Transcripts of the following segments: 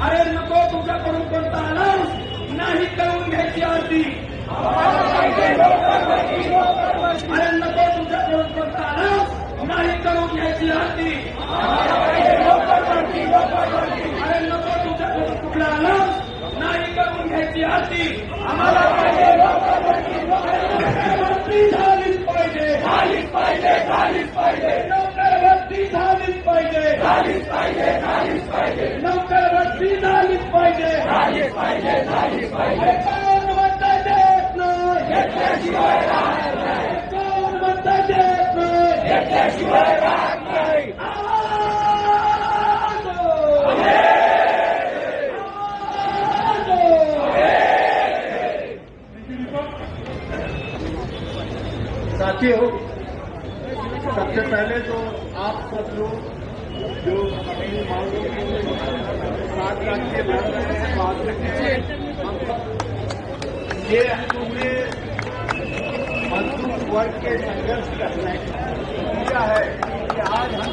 अरे नको तुझ्याकडून कोणता आला नाही करून घ्यायची आरती. अरे नको तुझ्याकडून कोणता आला नाही करून घ्यायची आरती अरे नको तुझ्याकडून कुठला आला नाही करून घ्यायची आरती आम्हाला पाहिजे नोकरवरती झालीच पाहिजे झालीच पाहिजे झालीच पाहिजे नोकरवरती झालीच पाहिजे झालीच पाहिजे झालीच पाहिजे साथियों सबसे पहले तो आप सब लोग जो अपनी मांगों को साथ रख के लड़ रहे हैं बात ये पूरे मजदूर वर्ग के संघर्ष का नतीजा है। कि आज हम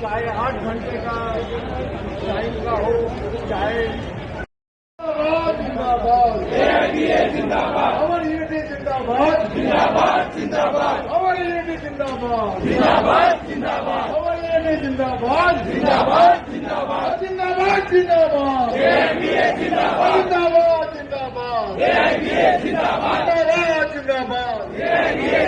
चाहे आठ घंटे का टाइम का हो चाहे जिंदाबाद अमर यूनिटी जिंदाबाद जिंदाबाद जिंदाबाद अमर यूनिटी जिंदाबाद जिंदाबाद जिंदाबाद अमर यूनिटी जिंदाबाद जिंदाबाद जिंदाबाद जिंदाबाद जिंदाबाद जिंदाबाद जिंदाबाद जिंदाबाद जिंदाबाद जिंदाबाद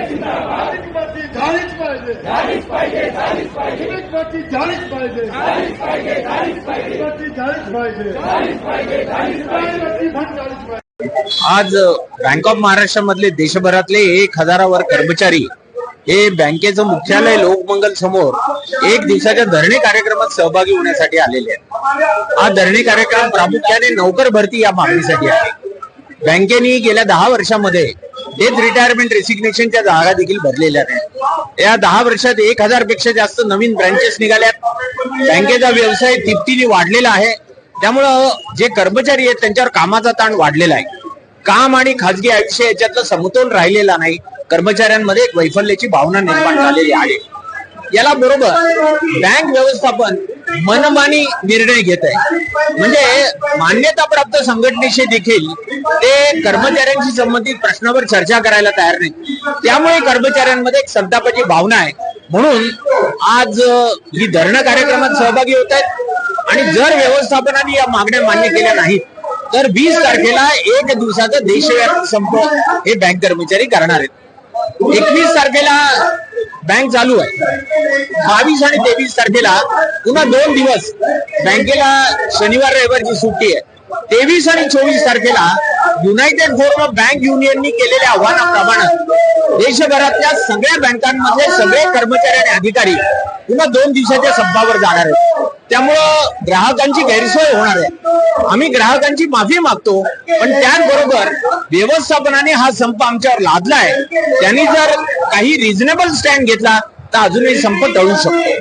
जिंदाबाद एक बाती झालीच पाहिजे झालीच पाहिजे झालीच पाहिजे एक बाती झालीच पाहिजे झालीच पाहिजे झालीच पाहिजे एक बाती झालीच पाहिजे झालीच पाहिजे झालीच पाहिजे बाती पण झालीच पाहिजे आज बँक ऑफ महाराष्ट्र मधले देशभरातले एक हजारावर कर्मचारी हे बँकेचं मुख्यालय लोकमंगल समोर एक दिवसाच्या धरणे कार्यक्रमात सहभागी होण्यासाठी आलेले आहेत. हा धरणे कार्यक्रम प्रामुख्याने नोकर भरती या मागणीसाठी आहे. बँकेने गेल्या दहा वर्षामध्ये डेथ रिटायरमेंट रेसिग्नेशनच्या जागा देखील भरलेल्या आहेत. या दहा वर्षात एक हजारपेक्षा जास्त नवीन ब्रँचेस निघाल्यात. बँकेचा व्यवसाय तिपटीने वाढलेला आहे. त्यामुळं जे कर्मचारी आहेत त्यांच्यावर कामाचा ताण वाढलेला आहे. काम आणि खाजगी आयुष्य याच्यातलं समतोल राहिलेला नाही. कर्मचाऱ्यांमध्ये एक वैफल्याची भावना निर्माण झालेली आहे. याला बरोबर बँक व्यवस्थापन मनमानी निर्णय घेत आहे. म्हणजे मान्यताप्राप्त संघटनेशी देखील ते कर्मचाऱ्यांशी संबंधित प्रश्नावर चर्चा करायला तयार नाही त्यामुळे कर्मचाऱ्यांमध्ये एक संतापाची भावना आहे. म्हणून आज ही धरणं कार्यक्रमात सहभागी होत आहेत. आणि जर व्यवस्थापनाने या मागण्या मान्य केल्या नाहीत तर वीस तारखेला एक दिवसाचा देशव्यापी संप हे बँक कर्मचारी करणार आहेत. एकवीस तारखेला बँक चालू आहे. बावीस आणि तेवीस तारखेला पुन्हा दोन दिवस बँकेला शनिवार रविवारची सुट्टी आहे. तेवीस आणि चोवीस तारखेला युनायटेड फोरम ऑफ बँक युनियननी केलेल्या आव्हानाप्रमाणे देशभरातल्या सगळ्या बँकांमध्ये सगळे कर्मचारी आणि अधिकारी पुन्हा दोन दिवसाच्या संपावर जाणार आहेत. त्यामुळं ग्राहकांची गैरसोय होणार आहे. आम्ही ग्राहकांची माफी मागतो पण त्याचबरोबर व्यवस्थापनाने हा संप आमच्यावर लादला आहे त्यांनी जर काही रिझनेबल स्टँड घेतला तर अजूनही संप टळू शकतो.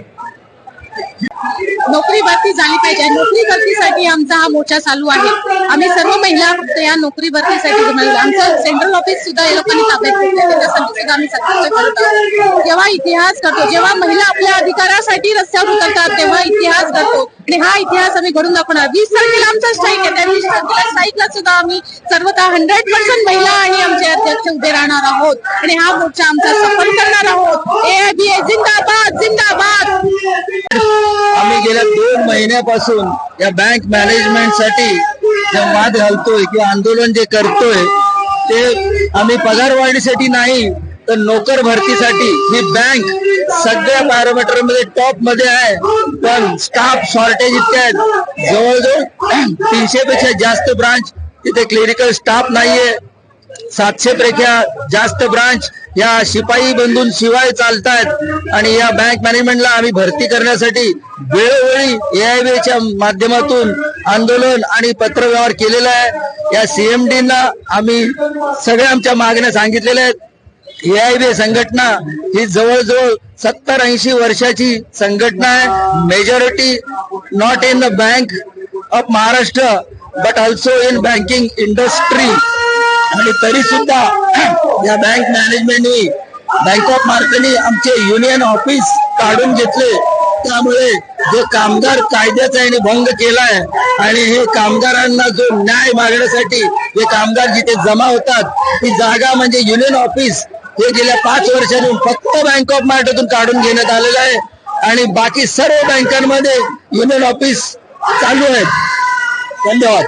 नोकरी भरती झाली पाहिजे. नोकरी भरतीसाठी आमचा हा मोर्चा चालू आहे. आम्ही सर्व महिला फक्त या नोकरी भरतीसाठी आमचं सेंट्रल ऑफिस सुद्धा या लोकांनी ताब्यात घेतलं त्याच्यासाठी सुद्धा आम्ही करत आहोत. जेव्हा इतिहास करतो जेव्हा महिला आपल्या अधिकारासाठी रस्त्यावर उतरतात तेव्हा इतिहास करतो आणि हा इतिहास आम्ही घडून दाखवणार. वीस तारखेला आमचा स्ट्राईक आहे. त्या वीस तारखेला स्ट्राईकला सुद्धा आम्ही सर्वतः हंड्रेड पर्सेंट महिला आणि आमचे अध्यक्ष उभे राहणार आहोत. आणि हा मोर्चा आमचा सफल करणार आहोत. ए बी ए जिंदाबाद महिन्यापासून या बँक मॅनेजमेंटसाठी जे वाद घालतोय किंवा आंदोलन जे करतोय ते आम्ही पगार वाढीसाठी नाही तर नोकर भरतीसाठी ही बँक सगळ्या पॅरामीटरमध्ये टॉपमध्ये आहे. पण स्टाफ शॉर्टेज इतके आहेत. जवळजवळ तीनशे पेक्षा जास्त ब्रांच तिथे क्लिनिकल स्टाफ नाहीये. सातशे पेक्षा जास्त ब्रांच या शिपाई बंधून शिवाय चालतायत. आणि या बँक मॅनेजमेंटला आम्ही भरती करण्यासाठी वेळोवेळी एआयबीच्या माध्यमातून आंदोलन आणि पत्रव्यवहार केलेला आहे. या सीएमडींना आम्ही सगळ्या आमच्या मागण्या सांगितलेल्या आहेत. एआयबी संघटना ही जवळजवळ सत्तर ऐंशी वर्षाची संघटना आहे. Majority not in the bank of Maharashtra but also in banking industry आणि तरी सुद्धा या बँक मॅनेजमेंटनी बँक ऑफ महाराष्ट्रने आमचे युनियन ऑफिस काढून घेतले. त्यामुळे जो कामगार कायद्याचा यांनी भंग केलाय आणि हे कामगारांना जो न्याय मागण्यासाठी हे कामगार जिथे जमा होतात ती जागा म्हणजे युनियन ऑफिस हे गेल्या पाच वर्षातून फक्त बँक ऑफ महाराष्ट्रातून काढून घेण्यात आलेलं आहे. आणि बाकी सर्व बँकांमध्ये युनियन ऑफिस चालू आहेत. धन्यवाद.